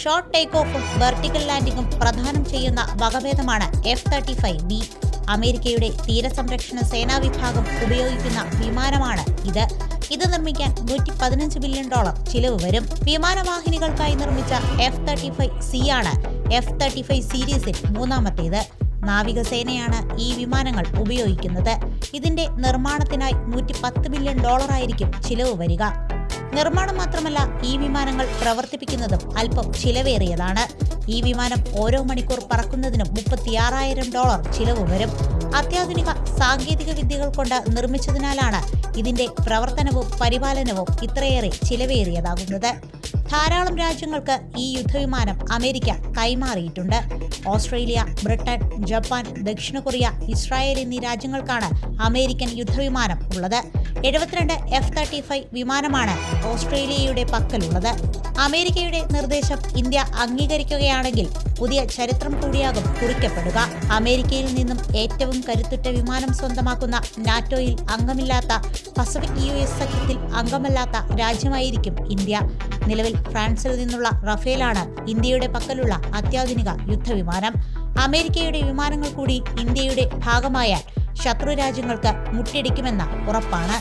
Short take ഓഫും vertical ലാൻഡിംഗും പ്രധാനം ചെയ്യുന്ന വകഭേദമാണ് എഫ് തേർട്ടി ഫൈവ് ബി അമേരിക്കയുടെ തീരസംരക്ഷണ സേനാ വിഭാഗം ഉപയോഗിക്കുന്ന വിമാനമാണ് ഇത്. ഇത് നിർമ്മിക്കാൻ നൂറ്റി പതിനഞ്ച് ബില്യൺ ഡോളർ ചിലവ് വരും. വിമാനവാഹിനികൾക്കായി നിർമ്മിച്ച എഫ് തേർട്ടി ഫൈവ് സി ആണ് എഫ് തേർട്ടി ഫൈവ് സീരീസിൽ മൂന്നാമത്തേത്. നാവികസേനയാണ് ഈ വിമാനങ്ങൾ ഉപയോഗിക്കുന്നത്. ഇതിന്റെ നിർമ്മാണത്തിനായി നൂറ്റി പത്ത് ബില്യൺ ഡോളറായിരിക്കും ചിലവ് വരിക. നിർമ്മാണം മാത്രമല്ല ഈ വിമാനങ്ങൾ പ്രവർത്തിപ്പിക്കുന്നതും അല്പം ചിലവേറിയതാണ്. ഈ വിമാനം ഓരോ മണിക്കൂർ പറക്കുന്നതിനും മുപ്പത്തിയാറായിരം ഡോളർ ചിലവ് വരും. അത്യാധുനിക സാങ്കേതിക വിദ്യകൾ കൊണ്ട് നിർമ്മിച്ചതിനാലാണ് ഇതിന്റെ പ്രവർത്തനവും പരിപാലനവും ഇത്രയേറെ ചിലവേറിയതാകുന്നത്. ധാരാളം രാജ്യങ്ങൾക്ക് ഈ യുദ്ധവിമാനം അമേരിക്ക കൈമാറിയിട്ടുണ്ട്. ഓസ്ട്രേലിയ ബ്രിട്ടൻ ജപ്പാൻ ദക്ഷിണ കൊറിയ ഇസ്രായേൽ എന്നീ രാജ്യങ്ങൾക്കാണ് അമേരിക്കൻ യുദ്ധവിമാനം ഉള്ളത്. എഴുപത്തിരണ്ട് എഫ് തേർട്ടി ഫൈവ് വിമാനമാണ് ഓസ്ട്രേലിയയുടെ പക്കലുള്ളത്. അമേരിക്കയുടെ നിർദ്ദേശം ഇന്ത്യ അംഗീകരിക്കുകയാണെങ്കിൽ പുതിയ ചരിത്രം കൂടിയാകും കുറിക്കപ്പെടുക. അമേരിക്കയിൽ നിന്നും ഏറ്റവും കരുത്തുറ്റ വിമാനം സ്വന്തമാക്കുന്ന നാറ്റോയിൽ അംഗമില്ലാത്ത പസഫിക് യു എസ് സഖ്യത്തിൽ അംഗമല്ലാത്ത രാജ്യമായിരിക്കും ഇന്ത്യ. നിലവിൽ ഫ്രാൻസിൽ നിന്നുള്ള റഫേലാണ് ഇന്ത്യയുടെ പക്കലുള്ള അത്യാധുനിക യുദ്ധവിമാനം. അമേരിക്കയുടെ വിമാനങ്ങൾ കൂടി ഇന്ത്യയുടെ ഭാഗമായാൽ ശത്രു രാജ്യങ്ങൾക്ക് മുട്ടിടിക്കുമെന്ന ഉറപ്പാണ്.